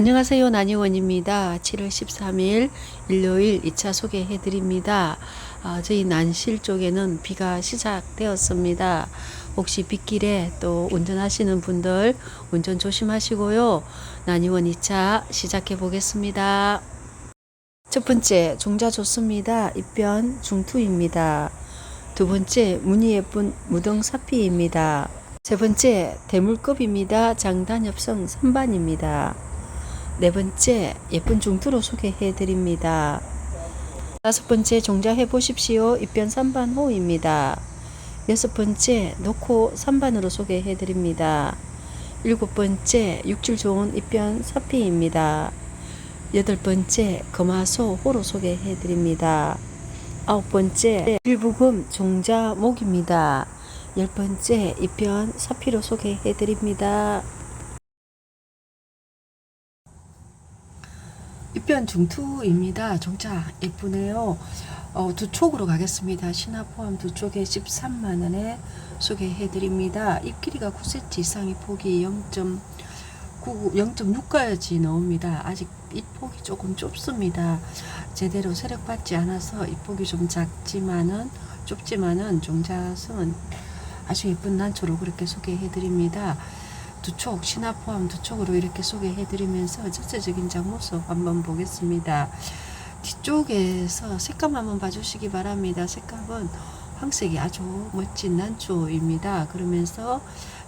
안녕하세요. 난이원입니다. 7월 13일 일요일 2차 소개해 드립니다. 아, 저희 난실 쪽에는 비가 시작되었습니다. 혹시 빗길에 또 운전하시는 분들 운전 조심하시고요. 난이원 2차 시작해 보겠습니다. 첫 번째 종자 좋습니다. 입변 중투입니다. 두 번째 무늬 예쁜 무등사피입니다. 세 번째 대물급입니다. 장단엽성 3반입니다. 네 번째 예쁜 중투로 소개해 드립니다. 다섯 번째 종자 해 보십시오. 입변 3반 호입니다. 여섯 번째 놓고 3반으로 소개해 드립니다. 일곱 번째 육질 좋은 입변 사피입니다. 여덟 번째 금화소 호로 소개해 드립니다. 아홉 번째 일부금 종자 목입니다. 열 번째 입변 사피로 소개해 드립니다. 입변 중투입니다. 종자 예쁘네요. 어, 두 촉으로 가겠습니다. 신화 포함 두 촉에 13만 원에 소개해 드립니다. 입 길이가 9cm 이상의 폭이 0.9 0.6까지 나옵니다. 아직 이 폭이 조금 좁습니다. 제대로 세력받지 않아서 이 폭이 좀 작지만은 좁지만은 종자성은 아주 예쁜 난초로 그렇게 소개해 드립니다. 두 촉, 신화 포함 두 촉으로 이렇게 소개해 드리면서 전체적인 장모습 한번 보겠습니다. 뒤쪽에서 색감 한번 봐주시기 바랍니다. 색감은 황색이 아주 멋진 난초입니다. 그러면서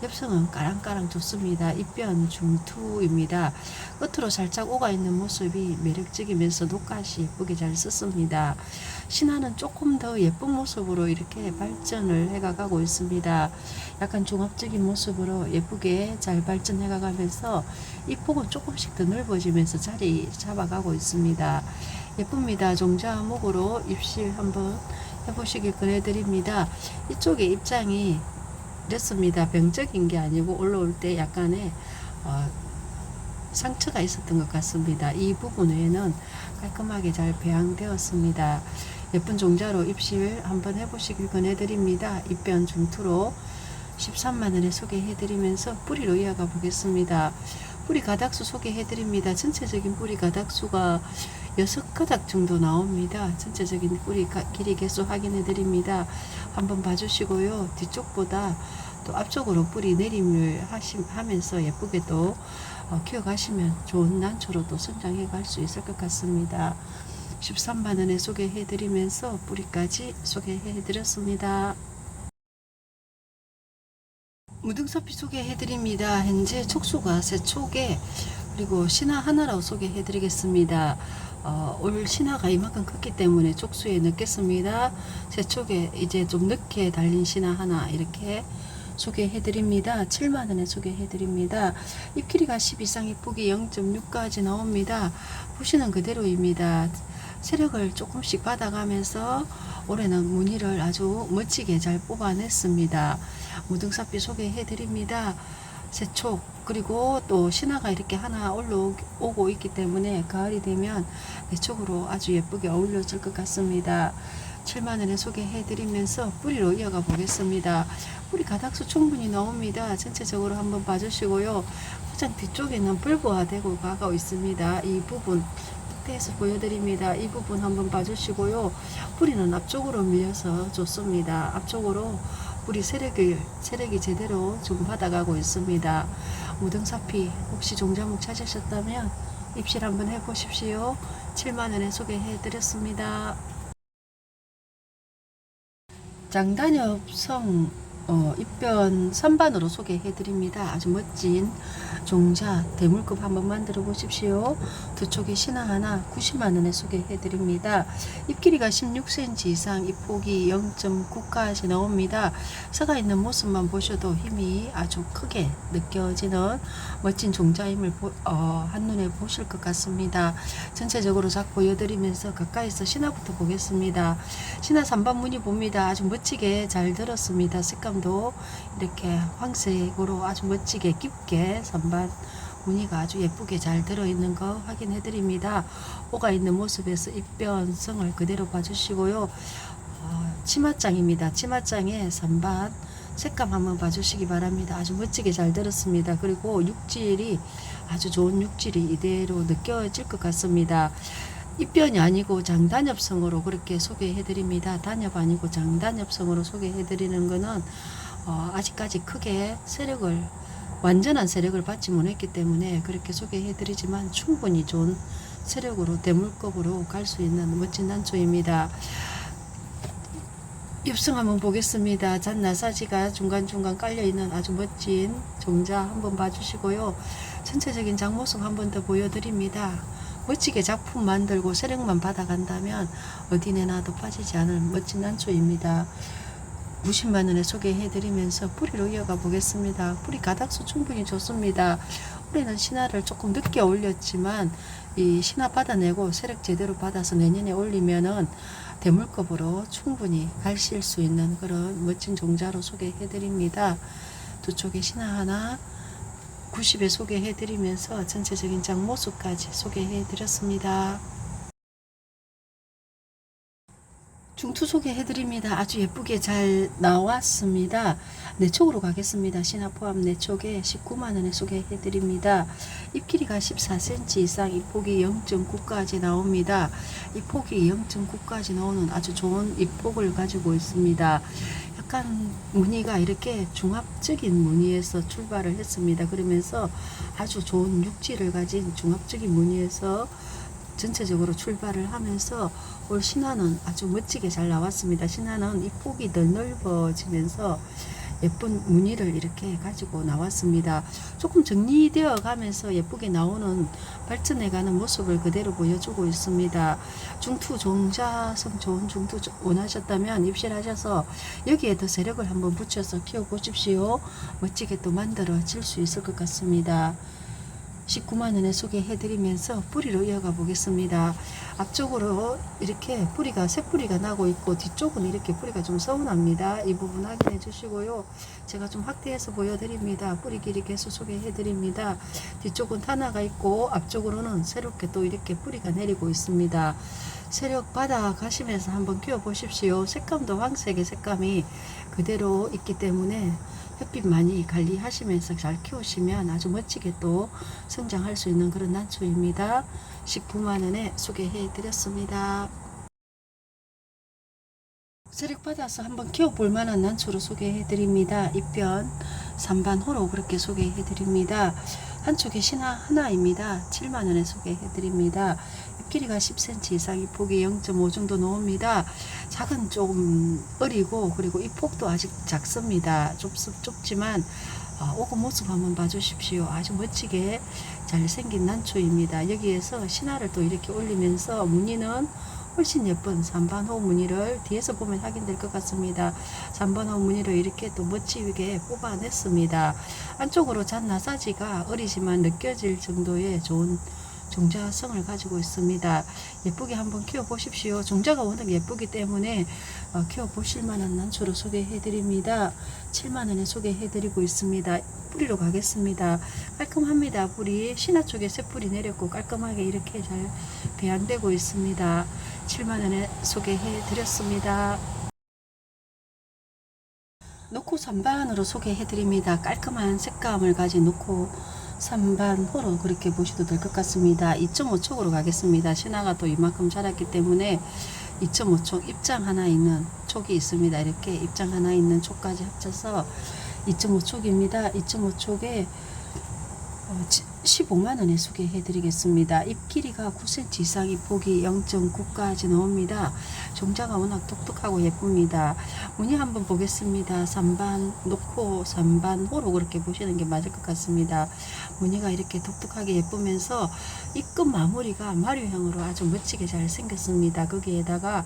엽성은 까랑까랑 좋습니다. 입변 중투입니다. 끝으로 살짝 오가 있는 모습이 매력적이면서 녹갓이 예쁘게 잘 썼습니다. 신화는 조금 더 예쁜 모습으로 이렇게 발전을 해가고 있습니다. 약간 종합적인 모습으로 예쁘게 잘 발전해가면서 이 폭은 조금씩 더 넓어지면서 자리 잡아가고 있습니다. 예쁩니다. 종자목으로 입실 한번 해보시길 권해드립니다. 이쪽에 입장이 이렇습니다. 병적인 게 아니고 올라올 때 약간의 어, 상처가 있었던 것 같습니다. 이 부분 에는 깔끔하게 잘 배양되었습니다. 예쁜 종자로 입실 한번 해보시길 권해드립니다. 입변 중투로 13만원에 소개해드리면서 뿌리로 이어가 보겠습니다. 뿌리 가닥수 소개해드립니다. 전체적인 뿌리 가닥수가 6가닥 정도 나옵니다. 전체적인 뿌리 가, 길이 개수 확인해드립니다. 한번 봐주시고요. 뒤쪽보다 또 앞쪽으로 뿌리 내림을 하시, 하면서 예쁘게 또 어, 키워가시면 좋은 난초로 또 성장해 갈 수 있을 것 같습니다. 13만원에 소개해드리면서 뿌리까지 소개해드렸습니다. 무등서피 소개해드립니다. 현재 촉수가 세 촉에 그리고 신화 하나로 소개해드리겠습니다. 어, 올 신화가 이만큼 컸기 때문에 촉수에 넣겠습니다. 세 촉에 이제 좀 늦게 달린 신화 하나 이렇게 소개해드립니다. 7만원에 소개해드립니다. 입길이가 10 이상 이쁘기 0.6까지 나옵니다. 보시는 그대로입니다. 세력을 조금씩 받아가면서 올해는 무늬를 아주 멋지게 잘 뽑아냈습니다. 무등사피 소개해드립니다. 세촉 그리고 또 신화가 이렇게 하나 올라오고 있기 때문에 가을이 되면 내쪽으로 아주 예쁘게 어울려질 것 같습니다. 7만원에 소개해드리면서 뿌리로 이어가 보겠습니다. 뿌리 가닥수 충분히 나옵니다. 전체적으로 한번 봐주시고요. 포장 뒤쪽에는 불부화되고 가고 있습니다. 이 부분 끝에서 보여드립니다. 이 부분 한번 봐주시고요. 뿌리는 앞쪽으로 밀려서 좋습니다. 앞쪽으로 뿌리 세력을, 세력이 제대로 좀 받아가고 있습니다. 무등사피 혹시 종자목 찾으셨다면 입실 한번 해보십시오. 7만원에 소개해드렸습니다. 장단엽성 어, 입변 선반으로 소개해 드립니다. 아주 멋진 종자 대물급 한번 만들어 보십시오. 두 촉에 신화 하나 90만원에 소개해 드립니다. 입 길이가 16cm 이상 입 폭이 0.9까지 나옵니다. 서가 있는 모습만 보셔도 힘이 아주 크게 느껴지는 멋진 종자임을 보, 어, 한눈에 보실 것 같습니다. 전체적으로 작 보여드리면서 가까이서 신화부터 보겠습니다. 신화 3번 무늬 봅니다. 아주 멋지게 잘 들었습니다. 색감 도 이렇게 황색으로 아주 멋지게 깊게 선반 무늬가 아주 예쁘게 잘 들어있는 거 확인해 드립니다. 오가 있는 모습에서 입변성을 그대로 봐주시고요. 어, 치마장입니다. 치마장에 선반 색감 한번 봐주시기 바랍니다. 아주 멋지게 잘 들었습니다. 그리고 육질이 아주 좋은 육질이 이대로 느껴질 것 같습니다. 입변이 아니고 장단엽성으로 그렇게 소개해 드립니다. 단엽 아니고 장단엽성으로 소개해 드리는 거는 어, 아직까지 크게 세력을 완전한 세력을 받지 못했기 때문에 그렇게 소개해 드리지만 충분히 좋은 세력으로 대물급으로 갈 수 있는 멋진 난초입니다. 입성 한번 보겠습니다. 잔나사지가 중간중간 깔려있는 아주 멋진 종자 한번 봐주시고요. 전체적인 장모습 한번 더 보여드립니다. 멋지게 작품 만들고 세력만 받아간다면 어디 내놔도 빠지지 않을 멋진 난초입니다. 90만 원에 소개해드리면서 뿌리로 이어가 보겠습니다. 뿌리 가닥수 충분히 좋습니다. 올해는 신화를 조금 늦게 올렸지만 이 신화 받아내고 세력 제대로 받아서 내년에 올리면은 대물급으로 충분히 가실 수 있는 그런 멋진 종자로 소개해드립니다. 두 쪽에 신화 하나 90에 소개해 드리면서 전체적인 장 모습까지 소개해 드렸습니다. 중투 소개해 드립니다. 아주 예쁘게 잘 나왔습니다. 내쪽으로 가겠습니다. 신화 포함 내쪽에 19만원에 소개해 드립니다. 잎 길이가 14cm 이상, 이 폭이 0.9까지 나옵니다. 이 폭이 0.9까지 나오는 아주 좋은 잎폭을 가지고 있습니다. 약간 무늬가 이렇게 중합적인 무늬에서 출발을 했습니다. 그러면서 아주 좋은 육질을 가진 중합적인 무늬에서 전체적으로 출발을 하면서 올 신화는 아주 멋지게 잘 나왔습니다. 신화는 이 폭이 더 넓어지면서 예쁜 무늬를 이렇게 가지고 나왔습니다. 조금 정리되어 가면서 예쁘게 나오는 발전해 가는 모습을 그대로 보여주고 있습니다. 중투 종자성 좋은 중투 원하셨다면 입실하셔서 여기에 더 세력을 한번 붙여서 키워 보십시오. 멋지게 또 만들어질 수 있을 것 같습니다. 19만 원에 소개해드리면서 뿌리로 이어가 보겠습니다. 앞쪽으로 이렇게 뿌리가 새 뿌리가 나고 있고 뒤쪽은 이렇게 뿌리가 좀 서운합니다. 이 부분 확인해 주시고요. 제가 좀 확대해서 보여드립니다. 뿌리 길이 계속 소개해드립니다. 뒤쪽은 탄화가 있고 앞쪽으로는 새롭게 또 이렇게 뿌리가 내리고 있습니다. 세력 받아 가시면서 한번 키워 보십시오. 색감도 황색의 색감이 그대로 있기 때문에 햇빛 많이 관리하시면서 잘 키우시면 아주 멋지게 또 성장할 수 있는 그런 난초입니다. 19만원에 소개해 드렸습니다. 세력 받아서 한번 키워볼 만한 난초로 소개해 드립니다. 입변 3반 호로 그렇게 소개해 드립니다. 한쪽에 신화 하나입니다. 7만원에 소개해 드립니다. 길이가 10cm 이상, 이 폭이 0.5 정도 나옵니다. 작은 좀 어리고 그리고 이 폭도 아직 작습니다. 좁, 좁지만 어, 오고 모습 한번 봐주십시오. 아주 멋지게 잘생긴 난초입니다. 여기에서 신화를 또 이렇게 올리면서 무늬는 훨씬 예쁜 3반호 무늬를 뒤에서 보면 확인될 것 같습니다. 3반호 무늬를 이렇게 또 멋지게 뽑아냈습니다. 안쪽으로 잔 나사지가 어리지만 느껴질 정도의 좋은 종자성을 가지고 있습니다. 예쁘게 한번 키워 보십시오. 종자가 워낙 예쁘기 때문에 어, 키워 보실 만한 난초로 소개해 드립니다. 7만 원에 소개해 드리고 있습니다. 뿌리로 가겠습니다. 깔끔합니다. 뿌리 신화 쪽에 새 뿌리 내렸고 깔끔하게 이렇게 잘 배양되고 있습니다. 7만 원에 소개해 드렸습니다. 노코 3반으로 소개해 드립니다. 깔끔한 색감을 가진 노코 3반 호로 그렇게 보셔도 될 것 같습니다. 2.5촉으로 가겠습니다. 신화가 또 이만큼 자랐기 때문에 2.5촉 입장 하나 있는 촉이 있습니다. 이렇게 입장 하나 있는 촉까지 합쳐서 2.5촉입니다. 2.5촉에 15만 원에 소개해 드리겠습니다. 잎 길이가 9cm 이상, 잎 폭이 0.9까지 나옵니다. 종자가 워낙 독특하고 예쁩니다. 무늬 한번 보겠습니다. 3반 놓고 3반 호로 그렇게 보시는 게 맞을 것 같습니다. 무늬가 이렇게 독특하게 예쁘면서 입끝 마무리가 마류형으로 아주 멋지게 잘 생겼습니다. 거기에다가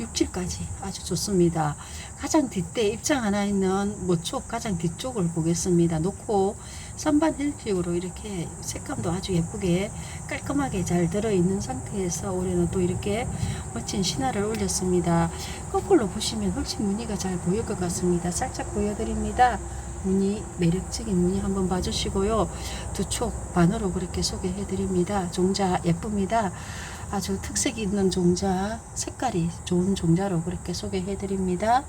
육질까지 아주 좋습니다. 가장 뒷대 입장 하나 있는 모촉 가장 뒤쪽을 보겠습니다. 놓고 3반 힐픽으로 이렇게 색감도 아주 예쁘게 깔끔하게 잘 들어있는 상태에서 올해는 또 이렇게 멋진 신화를 올렸습니다. 거꾸로 보시면 훨씬 무늬가 잘 보일 것 같습니다. 살짝 보여드립니다. 무늬 매력적인 무늬 한번 봐주시고요. 두 촉 반으로 그렇게 소개해드립니다. 종자 예쁩니다. 아주 특색 있는 종자 색깔이 좋은 종자로 그렇게 소개해드립니다.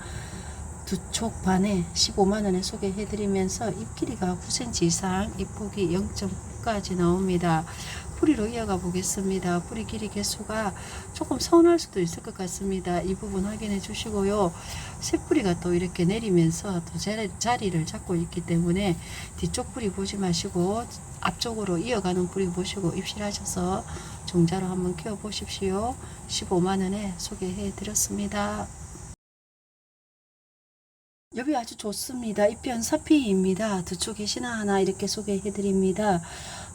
두두촉 반에 15만원에 소개해드리면서 잎 길이가 9cm 이상 잎 폭이 0.9까지 나옵니다. 뿌리로 이어가 보겠습니다. 뿌리 길이 개수가 조금 서운할 수도 있을 것 같습니다. 이 부분 확인해 주시고요. 새뿌리가 또 이렇게 내리면서 또 자리, 자리를 잡고 있기 때문에 뒤쪽 뿌리 보지 마시고 앞쪽으로 이어가는 뿌리 보시고 입실하셔서 종자로 한번 키워 보십시오. 15만원에 소개해 드렸습니다. 여기 아주 좋습니다. 입변 사피입니다. 두 쪽에 신화 하나 이렇게 소개해 드립니다.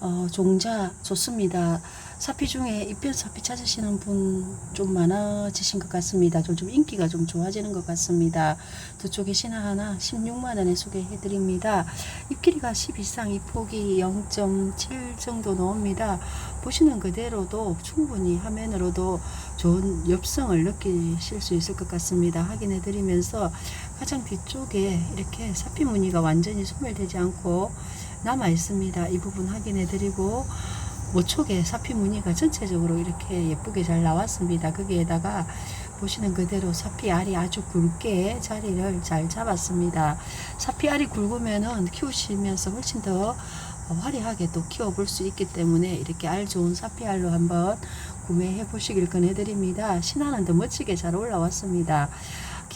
어, 종자 좋습니다. 사피 중에 입변 사피 찾으시는 분 좀 많아지신 것 같습니다. 좀, 좀 인기가 좀 좋아지는 것 같습니다. 두 쪽에 신화 하나 16만원에 소개해 드립니다. 잎 길이가 10 이상, 이 폭이 0.7 정도 나옵니다. 보시는 그대로도 충분히 화면으로도 좋은 엽성을 느끼실 수 있을 것 같습니다. 확인해 드리면서 가장 뒤쪽에 이렇게 사피 무늬가 완전히 소멸되지 않고 남아 있습니다. 이 부분 확인해 드리고 모촉에 사피 무늬가 전체적으로 이렇게 예쁘게 잘 나왔습니다. 거기에다가 보시는 그대로 사피 알이 아주 굵게 자리를 잘 잡았습니다. 사피 알이 굵으면은 키우시면서 훨씬 더 화려하게 또 키워볼 수 있기 때문에 이렇게 알 좋은 사피 알로 한번 구매해 보시길 권해드립니다. 신화는 더 멋지게 잘 올라왔습니다.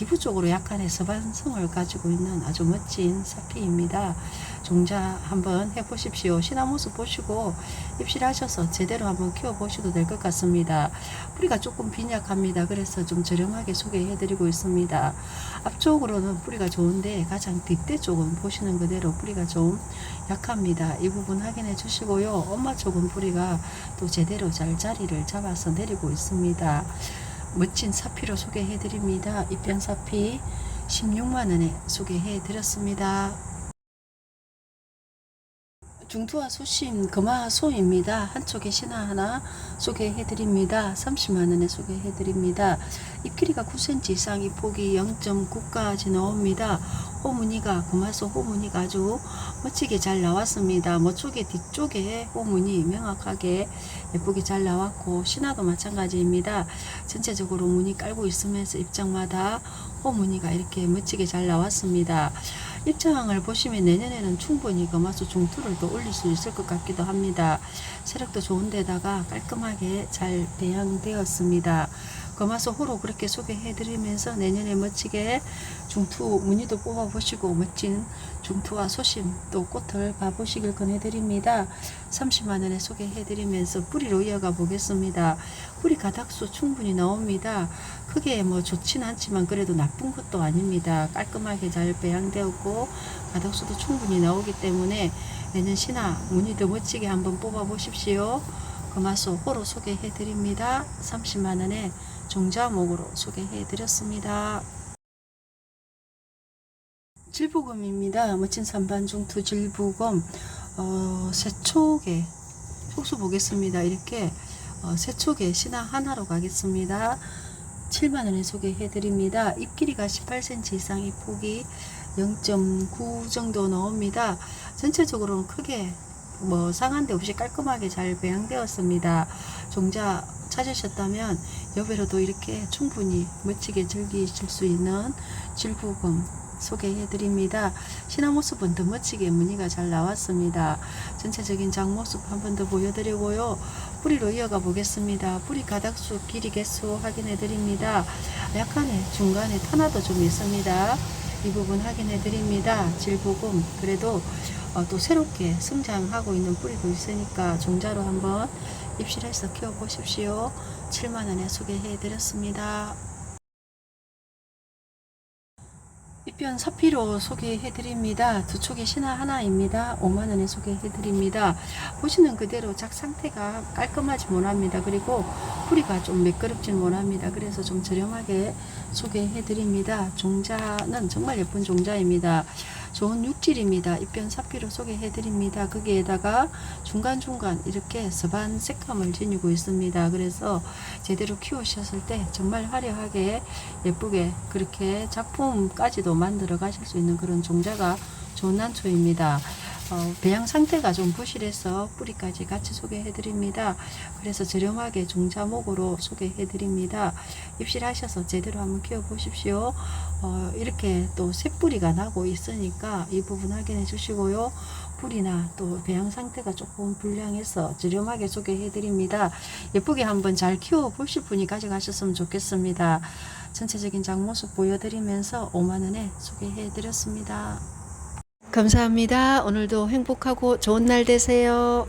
기부적으로 약간의 서반성을 가지고 있는 아주 멋진 사피입니다. 종자 한번 해보십시오. 모습 보시고 입실하셔서 제대로 한번 키워보셔도 될 것 같습니다. 뿌리가 조금 빈약합니다. 그래서 좀 저렴하게 소개해드리고 있습니다. 앞쪽으로는 뿌리가 좋은데 가장 뒷대 쪽은 보시는 그대로 뿌리가 좀 약합니다. 이 부분 확인해 주시고요. 엄마 쪽은 뿌리가 또 제대로 잘 자리를 잡아서 내리고 있습니다. 멋진 사피로 소개해 드립니다. 입변 사피 16만원에 소개해 드렸습니다. 중투와 소심 금화 소입니다. 한쪽에 신화 하나 소개해 드립니다. 30만원에 소개해 드립니다. 잎 길이가 9cm 이상 잎 폭이 0.9까지 나옵니다. 호무늬가 금화소 호무늬가 아주 멋지게 잘 나왔습니다. 모쪽에 뒤쪽에 호무늬 명확하게 예쁘게 잘 나왔고 신화도 마찬가지입니다. 전체적으로 무늬 깔고 있으면서 입장마다 호무늬가 이렇게 멋지게 잘 나왔습니다. 입장을 보시면 내년에는 충분히 금화소 중투를 또 올릴 수 있을 것 같기도 합니다. 세력도 좋은 데다가 깔끔하게 잘 배양되었습니다. 금화소 호로 그렇게 소개해드리면서 내년에 멋지게 중투 무늬도 뽑아보시고 멋진 중투와 소심 또 꽃을 봐보시길 권해드립니다. 30만원에 소개해드리면서 뿌리로 이어가 보겠습니다. 뿌리 가닥수 충분히 나옵니다. 크게 뭐 좋지는 않지만 그래도 나쁜 것도 아닙니다. 깔끔하게 잘 배양되었고 가닥수도 충분히 나오기 때문에 내년 신화 무늬도 멋지게 한번 뽑아 보십시오. 금화소 호로 소개해 드립니다. 30만원에 종자목으로 소개해 드렸습니다. 질부금입니다. 멋진 산반중 두 질부금 어, 세촉에 속수 보겠습니다. 이렇게 어, 세촉에 신화 하나로 가겠습니다. 7만원에 소개해 드립니다. 잎 길이가 18cm 이상 이 폭이 0.9 정도 나옵니다. 전체적으로는 크게 뭐 상한 데 없이 깔끔하게 잘 배양되었습니다. 종자 찾으셨다면 여배로도 이렇게 충분히 멋지게 즐기실 수 있는 질부금 소개해 드립니다. 신화 모습은 더 멋지게 무늬가 잘 나왔습니다. 전체적인 장 모습 한 번 더 보여드리고요. 뿌리로 이어가 보겠습니다. 뿌리 가닥수 길이 개수 확인해 드립니다. 약간의 중간에 탄화도 좀 있습니다. 이 부분 확인해 드립니다. 질부금 그래도 어, 또 새롭게 성장하고 있는 뿌리도 있으니까 종자로 한번 입실해서 키워 보십시오. 7만원에 소개해 드렸습니다. 입변 사피로 소개해 드립니다. 두 촉의 신화 하나입니다. 5만원에 소개해 드립니다. 보시는 그대로 작 상태가 깔끔하지 못합니다. 그리고 뿌리가 좀 매끄럽진 못합니다. 그래서 좀 저렴하게 소개해 드립니다. 종자는 정말 예쁜 종자입니다. 좋은 육질입니다. 입변 사피로 소개해 드립니다. 거기에다가 중간중간 이렇게 서반 색감을 지니고 있습니다. 그래서 제대로 키우셨을 때 정말 화려하게 예쁘게 그렇게 작품까지도 만들어 가실 수 있는 그런 종자가 좋은 난초입니다. 어, 배양 상태가 좀 부실해서 뿌리까지 같이 소개해 드립니다. 그래서 저렴하게 종자목으로 소개해 드립니다. 입실하셔서 제대로 한번 키워 보십시오. 어, 이렇게 또 새뿌리가 나고 있으니까 이 부분 확인해 주시고요. 뿌리나 또 배양 상태가 조금 불량해서 저렴하게 소개해 드립니다. 예쁘게 한번 잘 키워 보실 분이 가져가셨으면 좋겠습니다. 전체적인 장모습 보여드리면서 5만원에 소개해 드렸습니다. 감사합니다. 오늘도 행복하고 좋은 날 되세요.